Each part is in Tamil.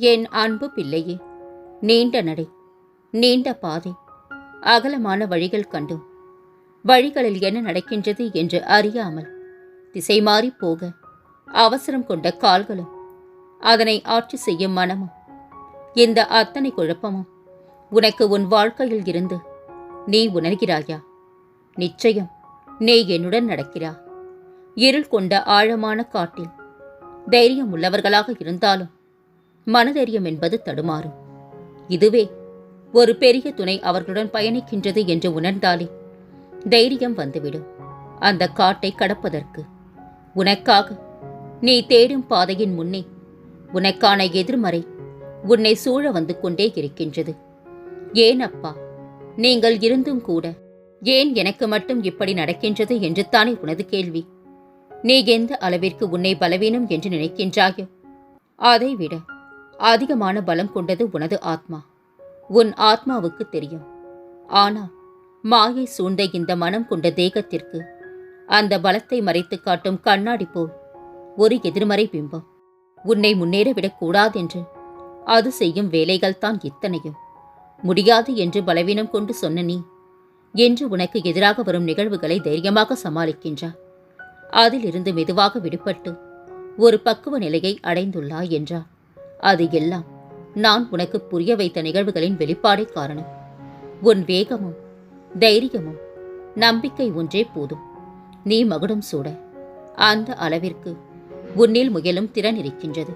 என் அன்பு பிள்ளையே நீண்ட நடை நீண்ட பாதை அகலமான வழிகள் கண்டும். வழிகளில் என்ன நடக்கின்றது என்று அறியாமல் திசை மாறி போக அவசரம் கொண்ட கால்களும் அதனை ஆட்சி செய்யும் மனமும் இந்த அத்தனை குழப்பமும் உனக்கு உன் வாழ்க்கையில் இருந்து நீ உணர்கிறாயா? நிச்சயம் நீ என்னுடன் நடக்கிறா? இருள் கொண்ட ஆழமான காட்டில் தைரியம் உள்ளவர்களாக இருந்தாலும் மனதைரியம் என்பது தடுமாறும். இதுவே ஒரு பெரிய துணை அவர்களுடன் பயணிக்கின்றது என்று உணர்ந்தாலே தைரியம் வந்துவிடும். அந்த காட்டை கடப்பதற்கு உனக்காக நீ தேடும் பாதையின் முன்னே உனக்கான எதிர்மறை உன்னை சூழ வந்து கொண்டே இருக்கின்றது. ஏன் அப்பா? நீங்கள் இருந்தும் கூட ஏன் எனக்கு மட்டும் இப்படி நடக்கின்றது என்று தானே உனது கேள்வி. நீ எந்த அளவிற்கு உன்னை பலவீனம் என்று நினைக்கின்றாயோ அதைவிட அதிகமான பலம் கொண்டது உனது ஆத்மா. உன் ஆத்மாவுக்கு தெரியும். ஆனால் மாயை சூழ்ந்த இந்த மனம் கொண்ட தேகத்திற்கு அந்த பலத்தை மறைத்து காட்டும் கண்ணாடி போல் ஒரு எதிர்மறை பிம்பம். உன்னை முன்னேற விடக்கூடாதென்று அது செய்யும் வேலைகள் தான் இத்தனையும். முடியாது என்று பலவீனம் கொண்டு சொன்ன நீ என்று உனக்கு எதிராக வரும் நிகழ்வுகளை தைரியமாக சமாளிக்கின்றார் அதிலிருந்து மெதுவாக விடுபட்டு ஒரு பக்குவ நிலையை அடைந்துள்ளாய் என்றார். அது எல்லாம் நான் உனக்கு புரிய வைத்த நிகழ்வுகளின் வெளிப்பாடே காரணம். உன் வேகமும் தைரியமும் நம்பிக்கை ஒன்றே போதும். நீ மகுடம் சூட அந்த அளவிற்கு உன்னில் முயலும் திறன் இருக்கின்றது.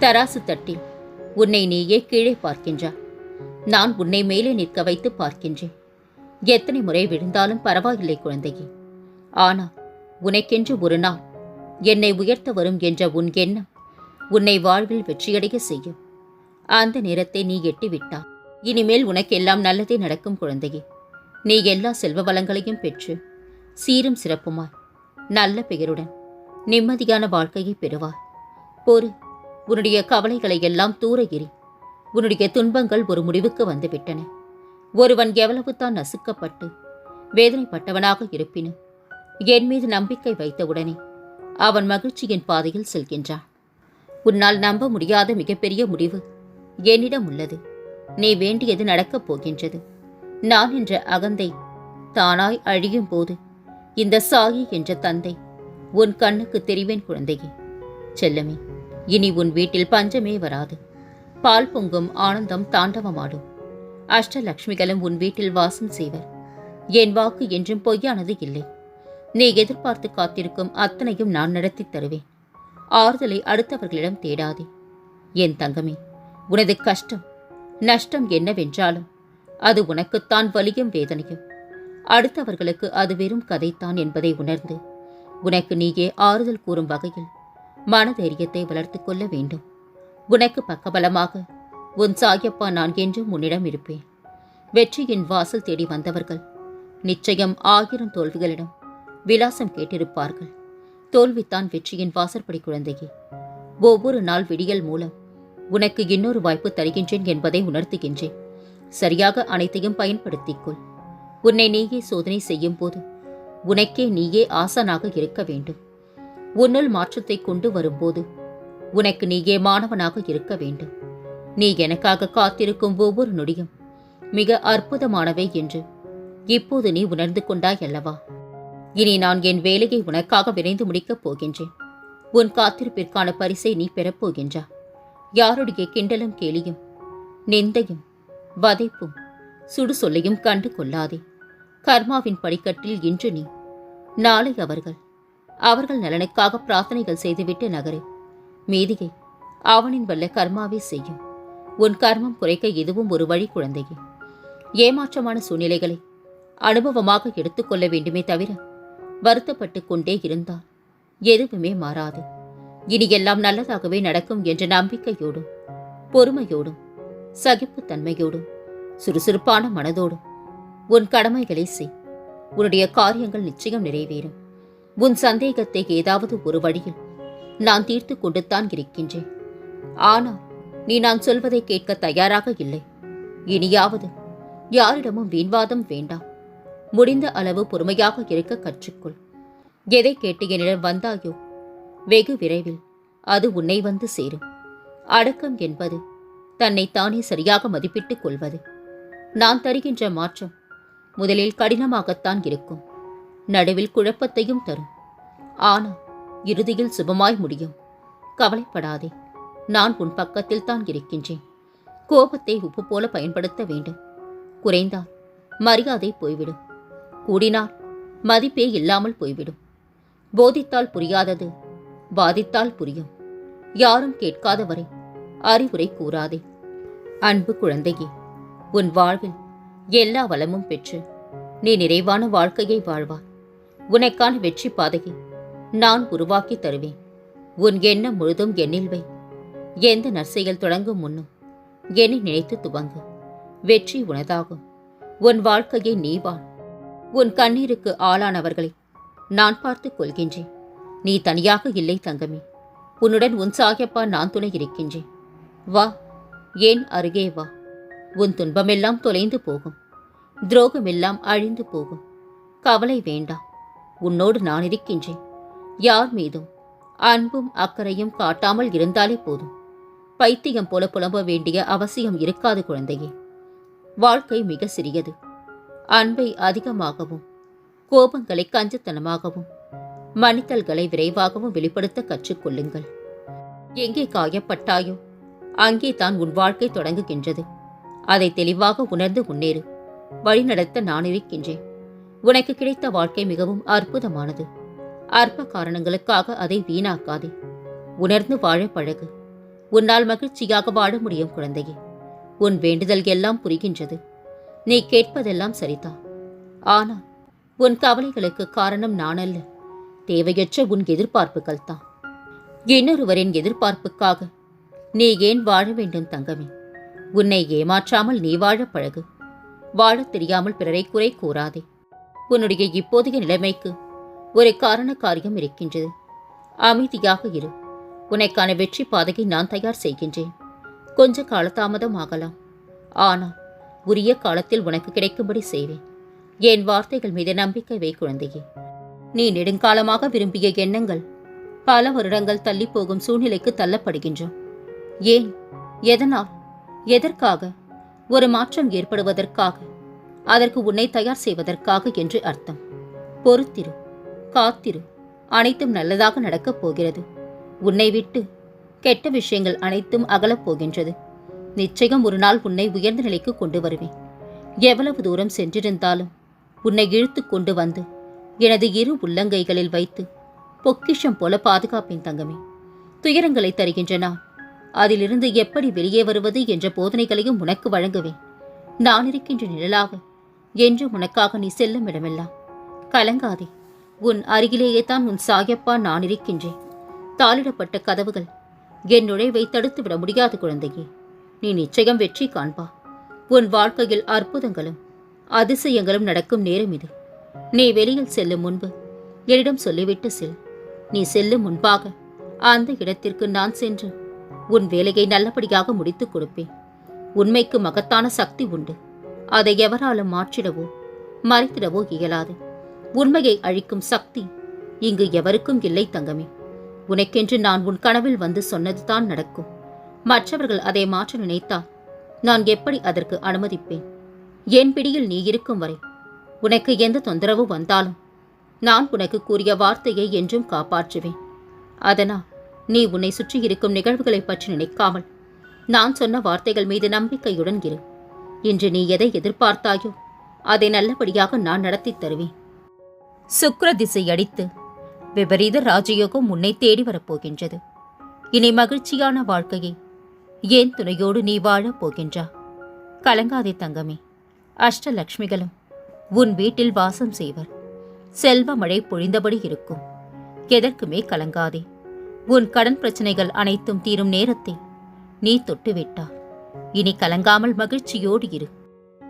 தராசு தட்டில் உன்னை நீயே கீழே பார்க்கின்றாய் நான் உன்னை மேலே நிற்க வைத்து பார்க்கின்றேன். எத்தனை முறை விழுந்தாலும் பரவாயில்லை குழந்தையே. ஆனால் உனக்கென்று ஒரு நாள் என்னை உயர்த்த வரும் என்ற உன் எண்ணம் உன்னை வாழ்வில் வெற்றியடைய செய்யும். அந்த நேரத்தை நீ எட்டிவிட்டா. இனிமேல் உனக்கெல்லாம் நல்லதே நடக்கும் குழந்தையே. நீ எல்லா செல்வ வளங்களையும் பெற்று சீரும் சிறப்புமாய் நல்ல பெயருடன் நிம்மதியான வாழ்க்கையை பெறுவாய். பொறு உன்னுடைய கவலைகளை எல்லாம் தூர எறி உன்னுடைய துன்பங்கள் ஒரு முடிவுக்கு வந்துவிட்டன. ஒருவன் எவ்வளவு தான் நசுக்கப்பட்டு வேதனைப்பட்டவனாக இருப்பினும் என் மீது நம்பிக்கை வைத்தவுடனே அவன் மகிழ்ச்சியின் பாதையில் செல்கின்றான். உன்னால் நம்ப முடியாத மிகப்பெரிய முடிவு என்னிடம் உள்ளது. நீ வேண்டியது நடக்கப் போகின்றது. நான் என்ற அகந்தை தானாய் அழியும் போது இந்த சாயி என்ற தந்தை உன் கண்ணுக்கு தெரிவேன் குழந்தையே. செல்லமே இனி உன் வீட்டில் பஞ்சமே வராது. பால் பொங்கும் ஆனந்தம் தாண்டவமாடும். அஷ்டலக்ஷ்மிகளும் உன் வீட்டில் வாசம் செய்வர். என் வாக்கு என்றும் பொய்யானது இல்லை. நீ எதிர்பார்த்து காத்திருக்கும் அத்தனையும் நான் நடத்தித் தருவேன். ஆறுதலை அடுத்தவர்களிடம் தேடாதே. என் தங்கமே உனது கஷ்டம் நஷ்டம் என்னவென்றாலும் அது உனக்குத்தான் வலியும் வேதனையும். அடுத்தவர்களுக்கு அது வெறும் கதைத்தான் என்பதை உணர்ந்து உனக்கு நீயே ஆறுதல் கூறும் வகையில் மனதைரியத்தை வளர்த்துக் கொள்ள வேண்டும். உனக்கு பக்கபலமாக உன் சாயப்பா நான் என்றும் உன்னிடம் இருப்பேன். வெற்றியின் வாசல் தேடி வந்தவர்கள் நிச்சயம் ஆயிரம் தோல்விகளிடம் விலாசம் கேட்டிருப்பார்கள். தோல்வித்தான் வெற்றியின் வாசற்படி குழந்தையே. ஒவ்வொரு நாள் விடியல் மூலம் உனக்கு இன்னொரு வாய்ப்பு தருகின்றேன் என்பதை உணர்த்துகின்றேன். சரியாக அனைத்தையும் பயன்படுத்திக்கொள். உன்னை நீயே சோதனை செய்யும் போது உனக்கே நீயே ஆசனாக இருக்க வேண்டும். உன்னுள் மாற்றத்தை கொண்டு வரும்போது உனக்கு நீயே மாணவனாக இருக்க வேண்டும். நீ எனக்காக காத்திருக்கும் ஒவ்வொரு நொடியும் மிக அற்புதமானவை என்று இப்போது நீ உணர்ந்து கொண்டாய் அல்லவா? இனி நான் என் வேலையை உனக்காக விரைந்து முடிக்கப் போகின்றேன். உன் காத்திருப்பிற்கான பரிசை நீ பெறப்போகின்றா யாருடைய கிண்டலும் கேலியும் நிந்தையும் வதைப்பும் சுடு சொல்லையும் கண்டு கொள்ளாதே. கர்மாவின் படிக்கட்டில் இன்று நீ நாளை அவர்கள். அவர்கள் நலனுக்காக பிரார்த்தனைகள் செய்துவிட்டு நகரே. மீதியை அவனின் வல்ல கர்மாவே செய்யும். உன் கர்மம் குறைக்க இதுவும் ஒரு வழி குழந்தையே. ஏமாற்றமான சூழ்நிலைகளை அனுபவமாக எடுத்துக்கொள்ள வேண்டுமே தவிர வருத்தப்பட்டு கொண்டே இருந்தால் எதுவுமே மாறாது. இனி எல்லாம் நல்லதாகவே நடக்கும் என்ற நம்பிக்கையோடும் பொறுமையோடும் சகிப்புத்தன்மையோடும் சுறுசுறுப்பான மனதோடும் உன் கடமைகளை செய். உன்னுடைய காரியங்கள் நிச்சயம் நிறைவேறும். உன் சந்தேகத்தை ஏதாவது ஒரு வழியில் நான் தீர்த்து கொண்டுத்தான் இருக்கின்றேன். ஆனால் நீ நான் சொல்வதை கேட்க தயாராக இல்லை. இனியாவது யாரிடமும் வீண்வாதம் வேண்டாம். முடிந்த அளவு பொறுமையாக இருக்க கற்றுக்கொள். எதை கேட்டு என்னிடம் வந்தாயோ? வெகு விரைவில் அது உன்னை வந்து சேரும். அடக்கம் என்பது தன்னை தானே சரியாக மதிப்பிட்டுக் கொள்வது. நான் தருகின்ற மாற்றம் முதலில் கடினமாகத்தான் இருக்கும். நடுவில் குழப்பத்தையும் தரும். ஆனால் இறுதியில் சுபமாய் முடியும். கவலைப்படாதே நான் உன் பக்கத்தில் தான் இருக்கின்றேன். கோபத்தை உப்பு போல பயன்படுத்த வேண்டும். குறைந்தால் மரியாதை போய்விடும். கூடினால் மதிப்பே இல்லாமல் போய்விடும். போதித்தால் புரியாதது பாதித்தால் புரியும். யாரும் கேட்காத வரை அறிவுரை கூறாதே. அன்பு குழந்தையே உன் வாழ்வில் எல்லா வளமும் பெற்று நீ நிறைவான வாழ்க்கையை வாழ்வார் உனக்கான வெற்றி பாதையை நான் உருவாக்கி தருவேன். உன் எண்ணம் முழுதும் எண்ணில் வை. எந்த நற்செயல் தொடங்கும் முன்னும் என்னை நினைத்து துவங்கு. வெற்றி உனதாகும். உன் வாழ்க்கையை நீ வாழ். உன் கண்ணீருக்கு ஆளானவர்களை நான் பார்த்துக் கொள்கின்றேன். நீ தனியாக இல்லை தங்கமே. உன்னுடன் உன் சாயப்பா நான் துணை இருக்கின்றேன். வா ஏன் அருகே வா. உன் துன்பமெல்லாம் தொலைந்து போகும். துரோகமெல்லாம் அழிந்து போகும். கவலை வேண்டாம். உன்னோடு நான் இருக்கின்றேன். யார் மீதும் அன்பும் அக்கறையும் காட்டாமல் இருந்தாலே போதும். பைத்தியம் போல புலம்ப வேண்டிய அவசியம் இருக்காது குழந்தையே. வாழ்க்கை மிக சிறியது. அன்பை அதிகமாகவும் கோபங்களை கஞ்சத்தனமாகவும் மனிதல்களை விரைவாகவும் வெளிப்படுத்த கற்றுக்கொள்ளுங்கள் எங்கே காயப்பட்டாயோ அங்கே தான் உன் வாழ்க்கை தொடங்குகின்றது. அதை தெளிவாக உணர்ந்து முன்னேறு. வழிநடத்த நான் இருக்கின்றேன். உனக்கு கிடைத்த வாழ்க்கை மிகவும் அற்புதமானது. அற்ப காரணங்களுக்காக அதை வீணாக்காதே. உணர்ந்து வாழ பழகு. உன்னால் மகிழ்ச்சியாக வாழ முடியும் குழந்தையே. உன் வேண்டுதல் எல்லாம் புரிகின்றது. நீ கேட்பதெல்லாம் சரிதான் ஆனால் உன் கவலைகளுக்கு காரணம் நான் அல்ல தேவையற்ற உன் எதிர்பார்ப்புகள் தான். இன்னொருவரின் எதிர்பார்ப்புக்காக நீ ஏன் வாழ வேண்டும் தங்கமே? உன்னை ஏமாற்றாமல் நீ வாழ பழகு. வாழத் தெரியாமல் பிறரை குறை கூறாதே. உன்னுடைய இப்போதைய நிலைமைக்கு ஒரு காரண காரியம் இருக்கின்றது. அமைதியாக இரு. உனக்கான வெற்றி பாதையை நான் தயார் செய்கின்றேன். கொஞ்ச காலதாமதம் ஆகலாம். ஆனால் உரிய காலத்தில் உனக்கு கிடைக்கும்படி செய்வேன். என் வார்த்தைகள் மீது நம்பிக்கை வை குழந்தையே. நீ நெடுங்காலமாக விரும்பிய எண்ணங்கள் பல வருடங்கள் தள்ளி போகும் சூழ்நிலைக்கு தள்ளப்படுகின்றோம் ஏன்? எதனால்? எதற்காக? ஒரு மாற்றம் ஏற்படுவதற்காக அதற்கு உன்னை தயார் செய்வதற்காக என்று அர்த்தம். பொறுத்திரு காத்திரு அனைத்தும் நல்லதாக நடக்கப் போகிறது. உன்னை விட்டு கெட்ட விஷயங்கள் அனைத்தும் அகலப் போகின்றது. நிச்சயம் ஒரு நாள் உன்னை உயர்ந்த நிலைக்கு கொண்டு வருவேன். எவ்வளவு தூரம் சென்றிருந்தாலும் உன்னை இழுத்து கொண்டு வந்து எனது இரு உள்ளங்கைகளில் வைத்து பொக்கிஷம் போல பாதுகாப்பேன் தங்கமே. துயரங்களை தருகின்ற நான் அதிலிருந்து எப்படி வெளியே வருவது என்ற போதனைகளையும் உனக்கு வழங்குவேன். நான் இருக்கின்ற நிழலாக என்று உனக்காக நீ செல்லும் இடமெல்லாம் கலங்காதே. உன் அருகிலேயே தான் உன் சாயப்பா நான் இருக்கின்றேன். தாளிடப்பட்ட கதவுகள் என் நுழைவை தடுத்துவிட முடியாது குழந்தையே. நீ நிச்சயம் வெற்றி காண்பா. உன் வாழ்க்கையில் அற்புதங்களும் அதிசயங்களும் நடக்கும் நேரம் இது. நீ வெளியில் செல்லும் முன்பு என்னிடம் சொல்லிவிட்டு செல். நீ செல்லும் முன்பாக அந்த இடத்திற்கு நான் சென்று உன் வேலையை நல்லபடியாக முடித்துக் கொடுப்பேன். உண்மைக்கு மகத்தான சக்தி உண்டு. அதை எவராலும் மாற்றிடவோ மறைத்திடவோ இயலாது. உண்மையை அழிக்கும் சக்தி இங்கு எவருக்கும் இல்லை தங்கமே. உனக்கென்று நான் உன் கனவில் வந்து சொன்னதுதான் நடக்கும். மற்றவர்கள் அதை மாற்ற நினைத்தால் நான் எப்படி அதற்கு அனுமதிப்பேன்? என் பிடியில் நீ இருக்கும் வரை உனக்கு எந்த தொந்தரவு வந்தாலும் நான் உனக்கு கூறிய வார்த்தையை என்றும் காப்பாற்றுவேன். அதனால் நீ உன்னை சுற்றி இருக்கும் நிகழ்வுகளைப் பற்றி நினைக்காமல் நான் சொன்ன வார்த்தைகள் மீது நம்பிக்கையுடன் இரு. இன்று நீ எதை எதிர்பார்த்தாயோ அதை நல்லபடியாக நான் நடத்தித் தருவேன். சுக்ர திசை அடித்து விபரீத ராஜயோகம் உன்னை தேடி வரப்போகின்றது. இனி மகிழ்ச்சியான வாழ்க்கையை ஏன் துணையோடு நீ வாழப் போகின்றா? கலங்காதே தங்கமே. அஷ்டலக்ஷ்மிகளும் உன் வீட்டில் வாசம் செய்வர். செல்வ மழை பொழிந்தபடி இருக்கும். எதற்குமே கலங்காதே. உன் கடன் பிரச்சனைகள் அனைத்தும் தீரும் நேரத்தை நீ தொட்டுவிட்டா இனி கலங்காமல் மகிழ்ச்சியோடு இரு.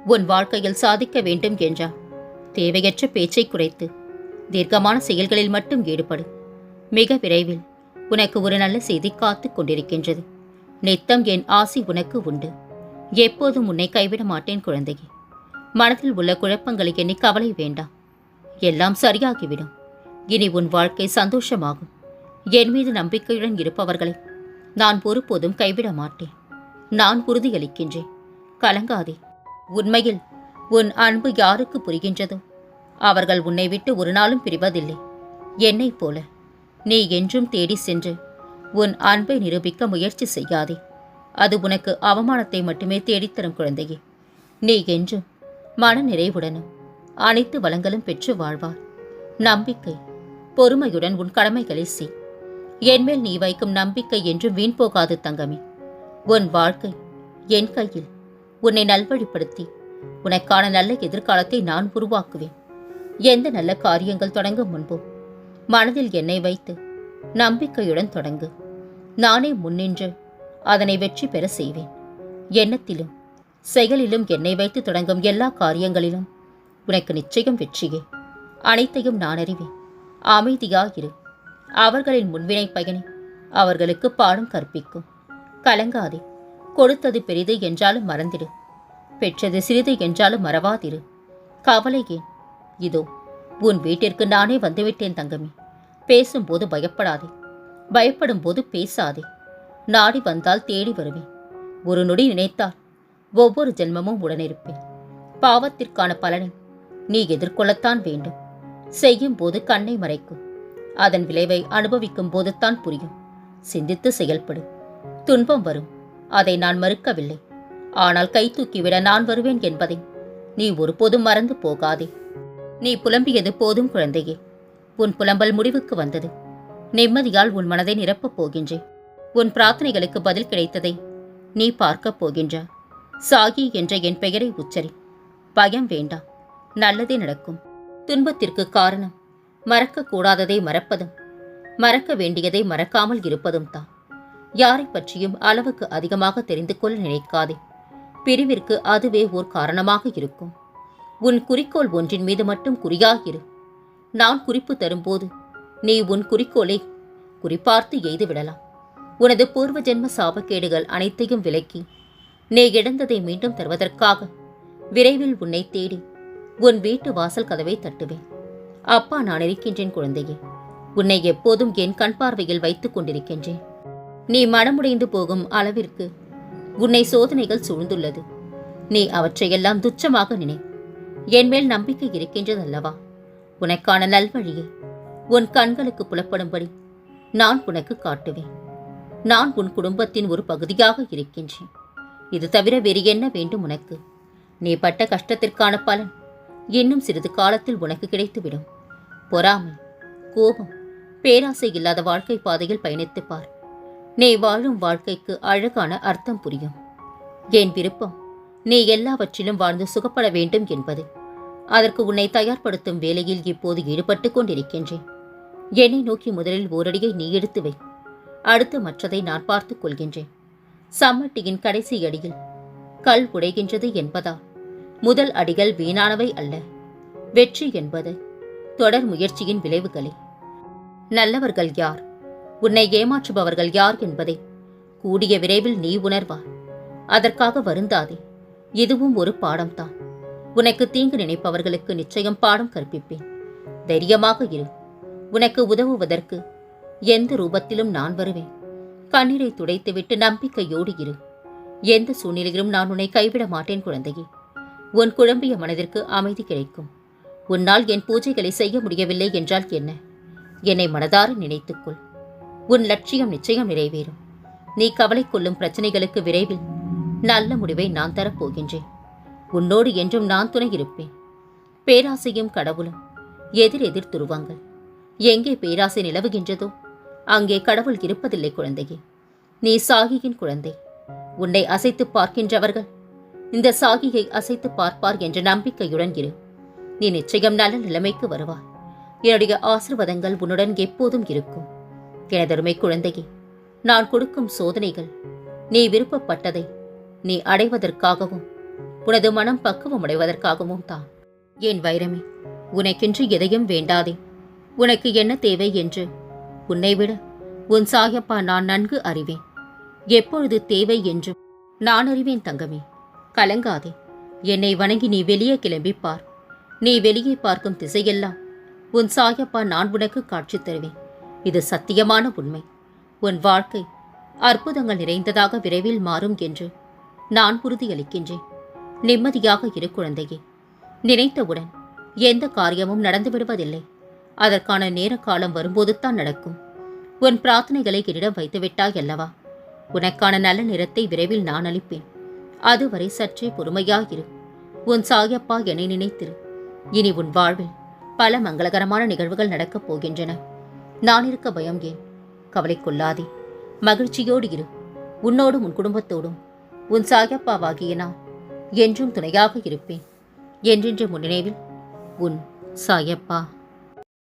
உன் வாழ்க்கையில் சாதிக்க வேண்டும் என்றா தேவையற்ற பேச்சை குறைத்து தீர்க்கமான செயல்களில் மட்டும் ஈடுபடு. மிக விரைவில் உனக்கு ஒரு நல்ல செய்தி காத்துக் கொண்டிருக்கின்றது. நித்தம் என் ஆசி உனக்கு உண்டு. எப்போதும் உன்னை கைவிட மாட்டேன் குழந்தையே. மனதில் உள்ள குழப்பங்களை எண்ணி கவலை வேண்டாம். எல்லாம் சரியாகிவிடும். இனி உன் வாழ்க்கை சந்தோஷமாகும். என் மீது நம்பிக்கையுடன் இருப்பவர்களை நான் ஒருபோதும் கைவிட மாட்டேன். நான் உறுதியளிக்கின்றேன். கலங்காதே. உண்மையில் உன் அன்பு யாருக்கு புரிகின்றதோ அவர்கள் உன்னை விட்டு ஒரு நாளும் பிரிவதில்லை. என்னைப் போல நீ என்றும் தேடி சென்று உன் அன்பை நிரூபிக்க முயற்சி செய்யாதே. அது உனக்கு அவமானத்தை மட்டுமே தேடித்தரும் குழந்தையே. நீ என்றும் மன நிறைவுடனும் அனைத்து வளங்களும் பெற்று வாழ்வார். நம்பிக்கை பொறுமையுடன் உன் கடமைகளை செய். என்மேல் நீ வைக்கும் நம்பிக்கை என்றும் வீண் போகாது தங்கமே. உன் வாழ்க்கை என் கையில் உன்னை நல்வழிப்படுத்தி உனக்கான நல்ல எதிர்காலத்தை நான் உருவாக்குவேன். எந்த நல்ல காரியங்கள் தொடங்கும் முன்போ மனதில் என்னை வைத்து நம்பிக்கையுடன் தொடங்கு. நானே முன்னின்று அதனை வெற்றி பெற செய்வேன். எண்ணத்திலும் செயலிலும் என்னை வைத்து தொடங்கும் எல்லா காரியங்களிலும் உனக்கு நிச்சயம் வெற்றியே. அனைத்தையும் நான் அறிவேன். அமைதியாயிரு. அவர்களின் முன்வினை பயனை. அவர்களுக்கு பாடம் கற்பிக்கும். கலங்காதே. கொடுத்தது பெரிது என்றாலும் மறந்திடு. பெற்றது சிறிது என்றாலும் மறவாதிரு. கவலை ஏன்? இதோ உன் வீட்டிற்கு நானே வந்துவிட்டேன் தங்கமே. பேசும்போது பயப்படாதே. பயப்படும் போது பேசாதே. நாடி வந்தால் தேடி வருவேன். ஒரு நொடி நினைத்தால் ஒவ்வொரு ஜென்மமும் உடனிருப்பேன். பாவத்திற்கான பலனை நீ எதிர்கொள்ளத்தான் வேண்டும். செய்யும் போது கண்ணை மறைக்கும் அதன் விளைவை அனுபவிக்கும் போதுதான் புரியும். சிந்தித்து செயல்படு. துன்பம் வரும். அதை நான் மறுக்கவில்லை. ஆனால் கை தூக்கிவிட நான் வருவேன் என்பதை நீ ஒருபோதும் மறந்து போகாதே. நீ புலம்பியது போதும் குழந்தையே. உன் புலம்பல் முடிவுக்கு வந்தது. நிம்மதியால் உன் மனதை நிரப்பப் போகின்றேன். உன் பிரார்த்தனைகளுக்கு பதில் கிடைத்ததை நீ பார்க்கப் போகின்ற. சாகி என்ற என் பெயரை உச்சரி. பயம் வேண்டாம். நல்லதே நடக்கும். துன்பத்திற்கு காரணம். மறக்கக்கூடாததை மறப்பதும். மறக்க வேண்டியதை மறக்காமல் இருப்பதும் தான். யாரை பற்றியும் அளவுக்கு அதிகமாக தெரிந்து கொள்ள நினைக்காதே. பிரிவிற்கு அதுவே ஓர் காரணமாக இருக்கும். உன் குறிக்கோள் ஒன்றின் மீது மட்டும் குறியாகிரு நான் குறிப்பு தரும்போது நீ உன் குறிக்கோளை குறிப்பார்த்து எய்து விடலாம் உனது பூர்வ ஜென்ம சாபக்கேடுகள் அனைத்தையும் விலக்கி நீ இழந்ததை மீண்டும் தருவதற்காக விரைவில் உன்னை தேடி உன் வீட்டு வாசல் கதவை தட்டுவேன். அப்பா நான் இருக்கின்றேன் குழந்தையே. உன்னை எப்போதும் என் கண் பார்வையில் வைத்துக் கொண்டிருக்கின்றேன். நீ மனமுடைந்து போகும் அளவிற்கு உன்னை சோதனைகள் சூழ்ந்துள்ளது. நீ அவற்றையெல்லாம் துச்சமாக நினை. என் மேல் நம்பிக்கை இருக்கின்றதல்லவா? உனக்கான நல்வழியை. உன் கண்களுக்கு புலப்படும்படி நான் உனக்கு காட்டுவேன். நான் உன் குடும்பத்தின் ஒரு பகுதியாக இருக்கின்றேன். இது தவிர வேறு என்ன வேண்டும் உனக்கு? நீ பட்ட கஷ்டத்திற்கான பலன் இன்னும் சிறிது காலத்தில் உனக்கு கிடைத்துவிடும். பொறாமை கோபம் பேராசை இல்லாத வாழ்க்கை பாதையில் பயணித்துப் பார். நீ வாழும் வாழ்க்கைக்கு அழகான அர்த்தம் புரியும். என் விருப்பம் நீ எல்லாவற்றிலும் வாழ்ந்து சுகப்பட வேண்டும் என்பது. அதற்கு உன்னை தயார்படுத்தும் வேலையில் இப்போது ஈடுபட்டு கொண்டிருக்கின்றேன். என்னை நோக்கி முதலில் ஓரடியை நீ எடுத்து வை. அடுத்து மற்றதை நான் பார்த்துக் கொள்கின்றேன். சம்மட்டியின் கடைசி அடியில் கல் உடைகின்றது என்பதால் முதல் அடிகள் வீணானவை அல்ல. வெற்றி என்பது தொடர் முயற்சியின் விளைவுகளே. நல்லவர்கள் யார்? உன்னை ஏமாற்றுபவர்கள் யார் என்பதை கூடிய விரைவில் நீ உணர்வார் அதற்காக வருந்தாதே. இதுவும் ஒரு பாடம்தான். உனக்கு தீங்கு நினைப்பவர்களுக்கு நிச்சயம் பாடம் கற்பிப்பேன். தைரியமாக இரு. உனக்கு உதவுவதற்கு எந்த ரூபத்திலும் நான் வருவேன். கண்ணீரை துடைத்துவிட்டு நம்பிக்கையோடு இரு. எந்த சூழ்நிலையிலும் நான் உன்னை கைவிட மாட்டேன் குழந்தையே. உன் குழம்பிய மனதிற்கு அமைதி கிடைக்கும். உன்னால் என் பூஜைகளை செய்ய முடியவில்லை என்றால் என்ன? என்னை மனதார நினைத்துக்கொள். உன் லட்சியம் நிச்சயம் நிறைவேறும். நீ கவலை கொள்ளும் பிரச்சனைகளுக்கு விரைவில் நல்ல முடிவை நான் தரப்போகின்றேன் உன்னோடு என்றும் நான் துணை இருப்பேன். பேராசையும் கடவுளும் எதிர் எதிர் துருவங்கள். எங்கே பேராசை நிலவுகின்றதோ அங்கே கடவுள் இருப்பதில்லை குழந்தையே. நீ சாகியின் குழந்தை. உன்னை அசைத்து பார்க்கின்றவர்கள் இந்த சாகியை அசைத்து பார்ப்பார் என்ற நம்பிக்கையுடன் இரு. நீ நிச்சயம் நல்ல நிலைமைக்கு வருவாய். என்னுடைய ஆசிர்வாதங்கள் உன்னுடன் எப்போதும் இருக்கும். எனதருமை குழந்தையே நான் கொடுக்கும் சோதனைகள் நீ விருப்பப்பட்டதை நீ அடைவதற்காகவும் உனது மனம் பக்குவம் அடைவதற்காகவும் தான். என் வைரமே உனக்கென்று எதையும் வேண்டாதே. உனக்கு என்ன தேவை என்று? உன்னை விட. உன் சாயப்பா நான் நன்கு அறிவேன். எப்பொழுது தேவை என்றும் நான் அறிவேன் தங்கமே. கலங்காதே. என்னை வணங்கி நீ வெளியே கிளம்பி பார் நீ வெளியே பார்க்கும் திசையெல்லாம் உன் சாயப்பா நான் உனக்கு காட்சி தருவேன். இது சத்தியமான உண்மை. உன் வாழ்க்கை அற்புதங்கள் நிறைந்ததாக விரைவில் மாறும் என்று நான் உறுதியளிக்கின்றேன். நிம்மதியாக இரு குழந்தையே. நினைத்தவுடன் எந்த காரியமும் நடந்துவிடுவதில்லை அதற்கான நேர காலம் வரும்போது தான் நடக்கும். உன் பிரார்த்தனைகளை என்னிடம் வைத்துவிட்டாய் அல்லவா? உனக்கான நல்ல நிறத்தை விரைவில் நான் அளிப்பேன். அதுவரை சற்றே பொறுமையாயிரு. உன் சாயப்பா என்னை நினைத்திரு. இனி உன் வாழ்வில் பல மங்களகரமான நிகழ்வுகள் நடக்கப் போகின்றன. நான் இருக்க பயம் ஏன்? கவலை கொள்ளாதே. மகிழ்ச்சியோடு இரு. உன்னோடும் உன் குடும்பத்தோடும். உன் சாயப்பாவாகிய நான் என்றும் துணையாக இருப்பேன். என்றென்று முன்னினைவில் உன் சாயப்பா.